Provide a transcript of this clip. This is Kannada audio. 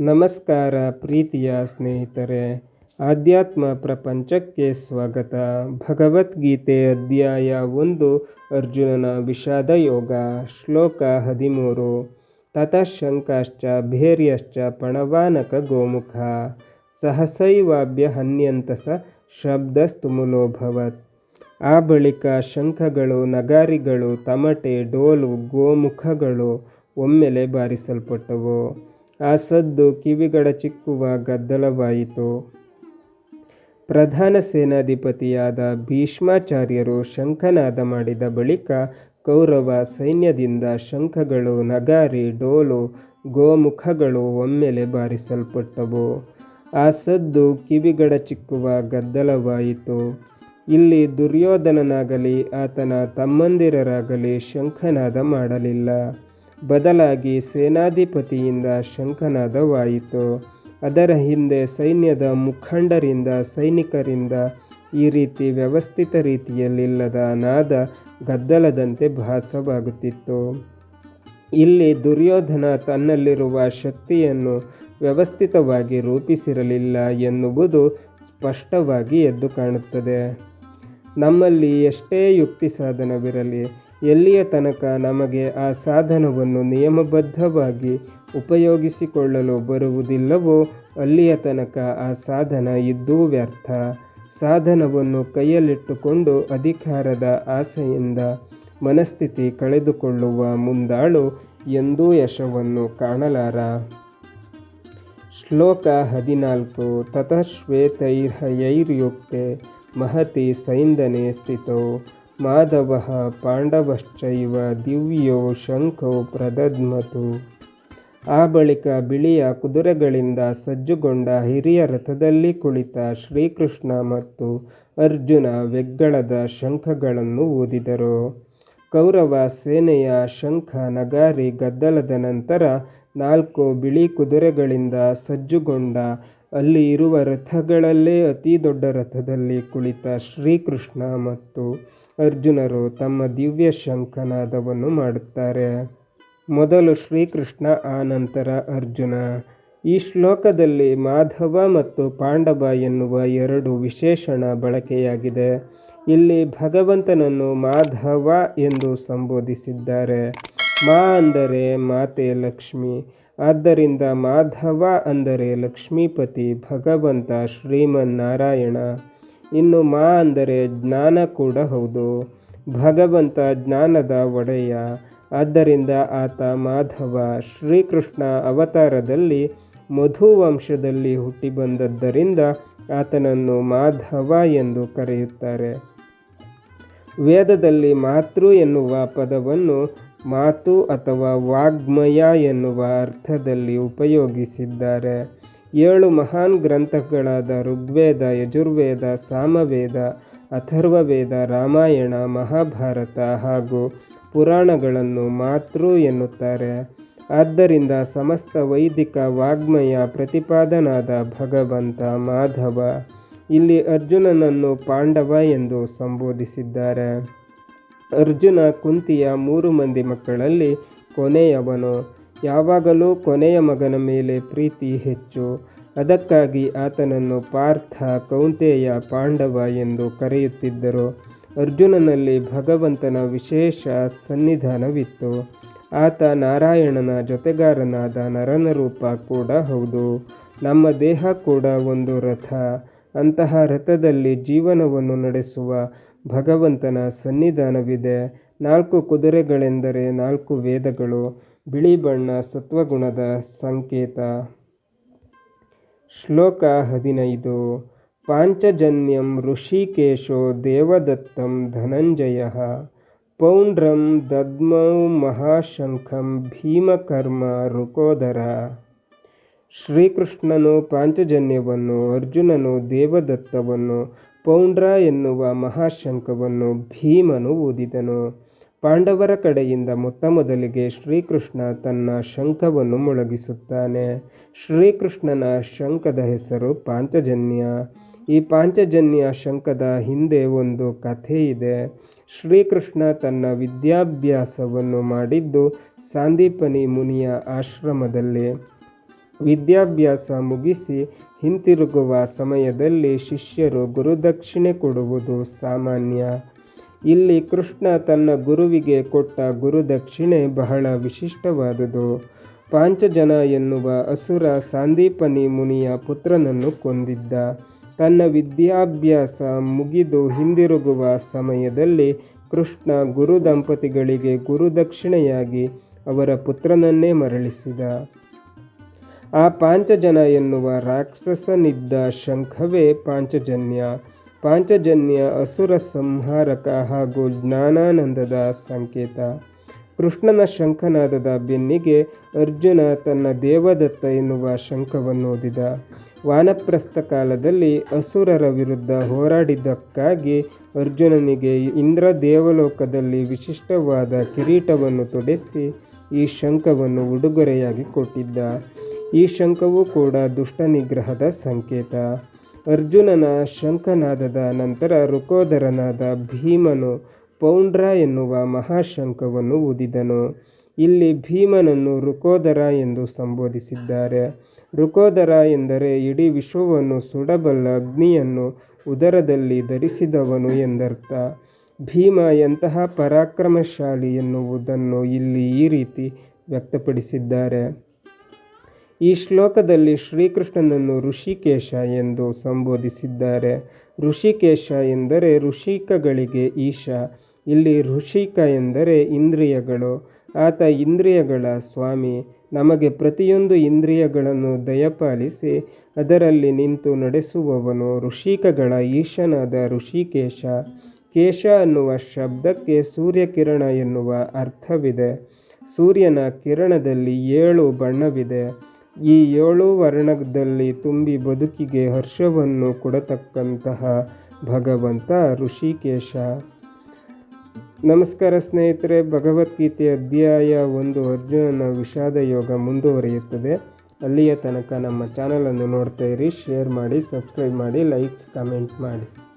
ನಮಸ್ಕಾರ ಪ್ರೀತಿಯ ಸ್ನೇಹಿತರೆ. ಆಧ್ಯಾತ್ಮ ಪ್ರಪಂಚಕ್ಕೆ ಸ್ವಾಗತ. ಭಗವದ್ಗೀತೆ ಅಧ್ಯಾಯ ಒಂದು, ಅರ್ಜುನನ ವಿಷಾದ ಯೋಗ, ಶ್ಲೋಕ ಹದಿಮೂರು. ತತಃಶಂಕಾಶ್ಚ ಭೇರ್ಯಶ್ಚ ಪಣವಾನಕ ಗೋಮುಖ. ಸಹಸೈವಾಭ್ಯ ಹನ್ಯಂತಸ ಶಬ್ದಸ್ತುಮುಲೋಭವತ್. ಆ ಬಳಿಕ ಶಂಖಗಳು, ನಗಾರಿಗಳು, ತಮಟೆ, ಡೋಲು, ಗೋಮುಖಗಳು ಒಮ್ಮೆಲೆ ಬಾರಿಸಲ್ಪಟ್ಟವು. ಆ ಸದ್ದು ಕಿವಿಗಡಚಿಕ್ಕುವ ಗದ್ದಲವಾಯಿತು. ಪ್ರಧಾನ ಸೇನಾಧಿಪತಿಯಾದ ಭೀಷ್ಮಾಚಾರ್ಯರು ಶಂಖನಾದ ಮಾಡಿದ ಬಳಿಕ ಕೌರವ ಸೈನ್ಯದಿಂದ ಶಂಖಗಳು ನಗಾರಿ, ಡೋಲು, ಗೋಮುಖಗಳು ಒಮ್ಮೆಲೆ ಬಾರಿಸಲ್ಪಟ್ಟವು. ಆ ಸದ್ದು ಕಿವಿಗಡ ಚಿಕ್ಕುವ ಗದ್ದಲವಾಯಿತು. ಇಲ್ಲಿ ದುರ್ಯೋಧನನಾಗಲಿ, ಆತನ ತಮ್ಮಂದಿರರಾಗಲಿ ಶಂಖನಾದ ಮಾಡಲಿಲ್ಲ. ಬದಲಾಗಿ ಸೇನಾಧಿಪತಿಯಿಂದ ಶಂಖನಾದವಾಯಿತು. ಅದರ ಹಿಂದೆ ಸೈನ್ಯದ ಮುಖಂಡರಿಂದ ಸೈನಿಕರಿಂದ ಈ ರೀತಿ ವ್ಯವಸ್ಥಿತ ರೀತಿಯಲ್ಲಿಲ್ಲದ ನಾದ ಗದ್ದಲದಂತೆ ಭಾಸವಾಗುತ್ತಿತ್ತು. ಇಲ್ಲಿ ದುರ್ಯೋಧನ ತನ್ನಲ್ಲಿರುವ ಶಕ್ತಿಯನ್ನು ವ್ಯವಸ್ಥಿತವಾಗಿ ರೂಪಿಸಿರಲಿಲ್ಲ ಎನ್ನುವುದು ಸ್ಪಷ್ಟವಾಗಿ ಎದ್ದು ಕಾಣುತ್ತದೆ. ನಮ್ಮಲ್ಲಿ ಎಷ್ಟೇ ಯುಕ್ತಿ ಸಾಧನವಿರಲಿ ಎಲ್ಲಿಯ ತನಕ ನಮಗೆ ಆ ಸಾಧನವನ್ನು ನಿಯಮಬದ್ಧವಾಗಿ ಉಪಯೋಗಿಸಿಕೊಳ್ಳಲು ಬರುವುದಿಲ್ಲವೋ ಅಲ್ಲಿಯ ತನಕ ಆ ಸಾಧನ ಇದ್ದೂ ವ್ಯರ್ಥ. ಸಾಧನವನ್ನು ಕೈಯಲ್ಲಿಟ್ಟುಕೊಂಡು ಅಧಿಕಾರದ ಆಸೆಯಿಂದ ಮನಸ್ಥಿತಿ ಕಳೆದುಕೊಳ್ಳುವ ಮುಂದಾಳು ಎಂದೂ ಯಶವನ್ನು ಕಾಣಲಾರ. ಶ್ಲೋಕ ಹದಿನಾಲ್ಕು, ತತಃಶ್ವೇತೈರ್ಹಯೈರ್ಯುಕ್ತೆ, ಮಹತಿ ಸೈಂದನೆ ಸ್ಥಿತೋ. ಮಾಧವ ಪಾಂಡವಶ್ಚೈವ ದಿವ್ಯೋ ಶಂಖೋ ಪ್ರದದ್ಮತು. ಆ ಬಳಿಕ ಬಿಳಿಯ ಕುದುರೆಗಳಿಂದ ಸಜ್ಜುಗೊಂಡ ಹಿರಿಯ ರಥದಲ್ಲಿ ಕುಳಿತ ಶ್ರೀಕೃಷ್ಣ ಮತ್ತು ಅರ್ಜುನ ವೆಗ್ಗಳದ ಶಂಖಗಳನ್ನು ಊದಿದರು. ಕೌರವ ಸೇನೆಯ ಶಂಖ ನಗಾರಿ ಗದ್ದಲದ ನಂತರ ನಾಲ್ಕು ಬಿಳಿ ಕುದುರೆಗಳಿಂದ ಸಜ್ಜುಗೊಂಡ ಅಲ್ಲಿ ಇರುವ ರಥಗಳಲ್ಲೇ ಅತಿ ದೊಡ್ಡ ರಥದಲ್ಲಿ ಕುಳಿತ ಶ್ರೀಕೃಷ್ಣ ಮತ್ತು ಅರ್ಜುನರು ತಮ್ಮ ದಿವ್ಯ ಶಂಖನಾದವನ್ನು ಮಾಡುತ್ತಾರೆ. ಮೊದಲು ಶ್ರೀಕೃಷ್ಣ ಆನಂತರ ಅರ್ಜುನ. ಈ ಶ್ಲೋಕದಲ್ಲಿ ಮಾಧವ ಮತ್ತು ಪಾಂಡವ ಎನ್ನುವ ಎರಡು ವಿಶೇಷಣ ಬಳಕೆಯಾಗಿದೆ. ಇಲ್ಲಿ ಭಗವಂತನನ್ನು ಮಾಧವ ಎಂದು ಸಂಬೋಧಿಸಿದ್ದಾರೆ. ಮಾ ಅಂದರೆ ಮಾತೆ ಲಕ್ಷ್ಮಿ. ಆದ್ದರಿಂದ ಮಾಧವ ಅಂದರೆ ಲಕ್ಷ್ಮೀಪತಿ ಭಗವಂತ ಶ್ರೀಮನ್ನಾರಾಯಣ. ಇನ್ನು ಮಾ ಅಂದರೆ ಜ್ಞಾನ ಕೂಡ ಹೌದು. ಭಗವಂತ ಜ್ಞಾನದ ಒಡೆಯ. ಆದ್ದರಿಂದ ಆತ ಮಾಧವ ಶ್ರೀಕೃಷ್ಣ ಅವತಾರದಲ್ಲಿ ಮಧು ವಂಶದಲ್ಲಿ ಹುಟ್ಟಿ ಬಂದದ್ದರಿಂದ ಆತನನ್ನು ಮಾಧವ ಎಂದು ಕರೆಯುತ್ತಾರೆ. ವೇದದಲ್ಲಿ ಮಾತೃ ಎನ್ನುವ ಪದವನ್ನು ಮಾತು ಅಥವಾ ವಾಗ್ಮಯ ಎನ್ನುವ ಅರ್ಥದಲ್ಲಿ ಉಪಯೋಗಿಸಿದ್ದಾರೆ. ಏಳು ಮಹಾನ್ ಗ್ರಂಥಗಳಾದ ಋಗ್ವೇದ, ಯಜುರ್ವೇದ, ಸಾಮವೇದ, ಅಥರ್ವವೇದ, ರಾಮಾಯಣ, ಮಹಾಭಾರತ ಹಾಗೂ ಪುರಾಣಗಳನ್ನು ಮಾತೃ ಎನ್ನುತ್ತಾರೆ. ಆದ್ದರಿಂದ ಸಮಸ್ತ ವೈದಿಕ ವಾಗ್ಮಯ ಪ್ರತಿಪಾದನಾದ ಭಗವಂತ ಮಾಧವ ಇಲ್ಲಿ ಅರ್ಜುನನನ್ನು ಪಾಂಡವ ಎಂದು ಸಂಬೋಧಿಸಿದ್ದಾರೆ. ಅರ್ಜುನ ಕುಂತಿಯ ಮೂರು ಮಂದಿ ಮಕ್ಕಳಲ್ಲಿ ಕೊನೆಯವನು. ಯಾವಾಗಲೂ ಕೊನೆಯ ಮಗನ ಮೇಲೆ ಪ್ರೀತಿ ಹೆಚ್ಚು. ಅದಕ್ಕಾಗಿ ಆತನನ್ನು ಪಾರ್ಥ ಕೌಂತೆಯ ಪಾಂಡವ ಎಂದು ಕರೆಯುತ್ತಿದ್ದರು. ಅರ್ಜುನನಲ್ಲಿ ಭಗವಂತನ ವಿಶೇಷ ಸನ್ನಿಧಾನವಿತ್ತು. ಆತ ನಾರಾಯಣನ ಜೊತೆಗಾರನಾದ ನರನ ರೂಪ ಕೂಡ ಹೌದು. ನಮ್ಮ ದೇಹ ಕೂಡ ಒಂದು ರಥ. ಅಂತಹ ರಥದಲ್ಲಿ ಜೀವನವನ್ನು ನಡೆಸುವ ಭಗವಂತನ ಸನ್ನಿಧಾನವಿದೆ. ನಾಲ್ಕು ಕುದುರೆಗಳೆಂದರೆ ನಾಲ್ಕು ವೇದಗಳು. ಬಿಳಿ ಬಣ್ಣ ಸತ್ವಗುಣದ ಸಂಕೇತ. ಶ್ಲೋಕ ಹದಿನೈದು. ಪಾಂಚಜನ್ಯಂ ಋಷಿಕೇಶೋ ದೇವದತ್ತಂ ಧನಂಜಯ. ಪೌಂಡ್ರಂ ದದ್ಮೌ ಮಹಾಶಂಖಂ ಭೀಮಕರ್ಮ ರುಕೋದರ. ಶ್ರೀಕೃಷ್ಣನು ಪಾಂಚಜನ್ಯವನ್ನು, ಅರ್ಜುನನು ದೇವದತ್ತವನ್ನು, ಪೌಂಡ್ರ ಎನ್ನುವ ಮಹಾಶಂಖವನ್ನು ಭೀಮನು ಊದಿದನು. ಪಾಂಡವರ ಕಡೆಯಿಂದ ಮೊತ್ತಮೊದಲಿಗೆ ಶ್ರೀಕೃಷ್ಣ ತನ್ನ ಶಂಖವನ್ನು ಮೊಳಗಿಸುತ್ತಾನೆ. ಶ್ರೀಕೃಷ್ಣನ ಶಂಖದ ಹೆಸರು ಪಾಂಚಜನ್ಯ. ಈ ಪಾಂಚಜನ್ಯ ಶಂಖದ ಹಿಂದೆ ಒಂದು ಕಥೆ ಇದೆ. ಶ್ರೀಕೃಷ್ಣ ತನ್ನ ವಿದ್ಯಾಭ್ಯಾಸವನ್ನು ಮಾಡಿದ್ದು ಸಾಂದೀಪನಿ ಮುನಿಯ ಆಶ್ರಮದಲ್ಲಿ. ವಿದ್ಯಾಭ್ಯಾಸ ಮುಗಿಸಿ ಹಿಂತಿರುಗುವ ಸಮಯದಲ್ಲಿ ಶಿಷ್ಯರು ಗುರುದಕ್ಷಿಣೆ ಕೊಡುವುದು ಸಾಮಾನ್ಯ. ಇಲ್ಲಿ ಕೃಷ್ಣ ತನ್ನ ಗುರುವಿಗೆ ಕೊಟ್ಟ ಗುರುದಕ್ಷಿಣೆ ಬಹಳ ವಿಶಿಷ್ಟವಾದುದು. ಪಾಂಚಜನ ಎನ್ನುವ ಅಸುರ ಸಾಂದೀಪನಿ ಮುನಿಯ ಪುತ್ರನನ್ನು ಕೊಂದಿದ್ದ. ತನ್ನ ವಿದ್ಯಾಭ್ಯಾಸ ಮುಗಿದು ಹಿಂದಿರುಗುವ ಸಮಯದಲ್ಲಿ ಕೃಷ್ಣ ಗುರು ದಂಪತಿಗಳಿಗೆ ಗುರುದಕ್ಷಿಣೆಯಾಗಿ ಅವರ ಪುತ್ರನನ್ನೇ ಮರಳಿಸಿದ. ಆ ಪಾಂಚಜನ ಎನ್ನುವ ರಾಕ್ಷಸನಿದ್ದ ಶಂಖವೇ ಪಾಂಚಜನ್ಯ. ಪಾಂಚಜನ್ಯ ಅಸುರ ಸಂಹಾರಕ ಹಾಗೂ ಜ್ಞಾನಾನಂದದ ಸಂಕೇತ. ಕೃಷ್ಣನ ಶಂಖನಾದದ ಬೆನ್ನಿಗೆ ಅರ್ಜುನ ತನ್ನ ದೇವದತ್ತ ಎನ್ನುವ ಶಂಖವನ್ನು ಓದಿದ ವಾನಪ್ರಸ್ಥ ಕಾಲದಲ್ಲಿ ಅಸುರರ ವಿರುದ್ಧ ಹೋರಾಡಿದ್ದಕ್ಕಾಗಿ ಅರ್ಜುನನಿಗೆ ಇಂದ್ರ ದೇವಲೋಕದಲ್ಲಿ ವಿಶಿಷ್ಟವಾದ ಕಿರೀಟವನ್ನು ತೊಡಿಸಿ ಈ ಶಂಖವನ್ನು ಉಡುಗೊರೆಯಾಗಿ ಕೊಟ್ಟಿದ್ದ. ಈ ಶಂಖವು ಕೂಡ ದುಷ್ಟ ನಿಗ್ರಹದ ಸಂಕೇತ. ಅರ್ಜುನನ ಶಂಖನಾದದ ನಂತರ ರುಕೋದರನಾದ ಭೀಮನು ಪೌಂಡ್ರ ಎನ್ನುವ ಮಹಾಶಂಖವನ್ನು ಊದಿದನು. ಇಲ್ಲಿ ಭೀಮನನ್ನು ರುಕೋದರ ಎಂದು ಸಂಬೋಧಿಸಿದ್ದಾರೆ. ರುಕೋದರ ಎಂದರೆ ಇಡೀ ವಿಶ್ವವನ್ನು ಸುಡಬಲ್ಲ ಅಗ್ನಿಯನ್ನು ಉದರದಲ್ಲಿ ಧರಿಸಿದವನು ಎಂದರ್ಥ. ಭೀಮ ಎಂತಹ ಪರಾಕ್ರಮಶಾಲಿ ಎನ್ನುವುದನ್ನು ಇಲ್ಲಿ ಈ ರೀತಿ ವ್ಯಕ್ತಪಡಿಸಿದ್ದಾರೆ. ಈ ಶ್ಲೋಕದಲ್ಲಿ ಶ್ರೀಕೃಷ್ಣನನ್ನು ಋಷಿಕೇಶ ಎಂದು ಸಂಬೋಧಿಸಿದ್ದಾರೆ. ಋಷಿಕೇಶ ಎಂದರೆ ಋಷಿಕಗಳಿಗೆ ಈಶ, ಇಲ್ಲಿ ಋಷಿಕ ಎಂದರೆ ಇಂದ್ರಿಯಗಳು. ಆತ ಇಂದ್ರಿಯಗಳ ಸ್ವಾಮಿ. ನಮಗೆ ಪ್ರತಿಯೊಂದು ಇಂದ್ರಿಯಗಳನ್ನು ದಯಪಾಲಿಸಿ, ಅದರಲ್ಲಿ ನಿಂತು ನಡೆಸುವವನು ಋಷಿಕಗಳ ಈಶನಾದ ಋಷಿಕೇಶ. ಕೇಶ ಅನ್ನುವ ಶಬ್ದಕ್ಕೆ ಸೂರ್ಯಕಿರಣ ಎನ್ನುವ ಅರ್ಥವಿದೆ. ಸೂರ್ಯನ ಕಿರಣದಲ್ಲಿ ಏಳು ಬಣ್ಣವಿದೆ. ಈ ಏಳು ವರ್ಣದಲ್ಲಿ ತುಂಬಿ ಬದುಕಿಗೆ ಹರ್ಷವನ್ನು ಕೊಡತಕ್ಕಂತಹ ಭಗವಂತ ಋಷಿಕೇಶ. ನಮಸ್ಕಾರ ಸ್ನೇಹಿತರೆ ಭಗವದ್ಗೀತೆ ಅಧ್ಯಾಯ ಒಂದು ಅರ್ಜುನನ ವಿಷಾದ ಯೋಗ ಮುಂದುವರಿಯುತ್ತದೆ. ಅಲ್ಲಿಯ ತನಕ ನಮ್ಮ ಚಾನಲನ್ನು ನೋಡ್ತಾ ಇರಿ, ಶೇರ್ ಮಾಡಿ, ಸಬ್ಸ್ಕ್ರೈಬ್ ಮಾಡಿ, ಲೈಕ್ಸ್, ಕಮೆಂಟ್ ಮಾಡಿ.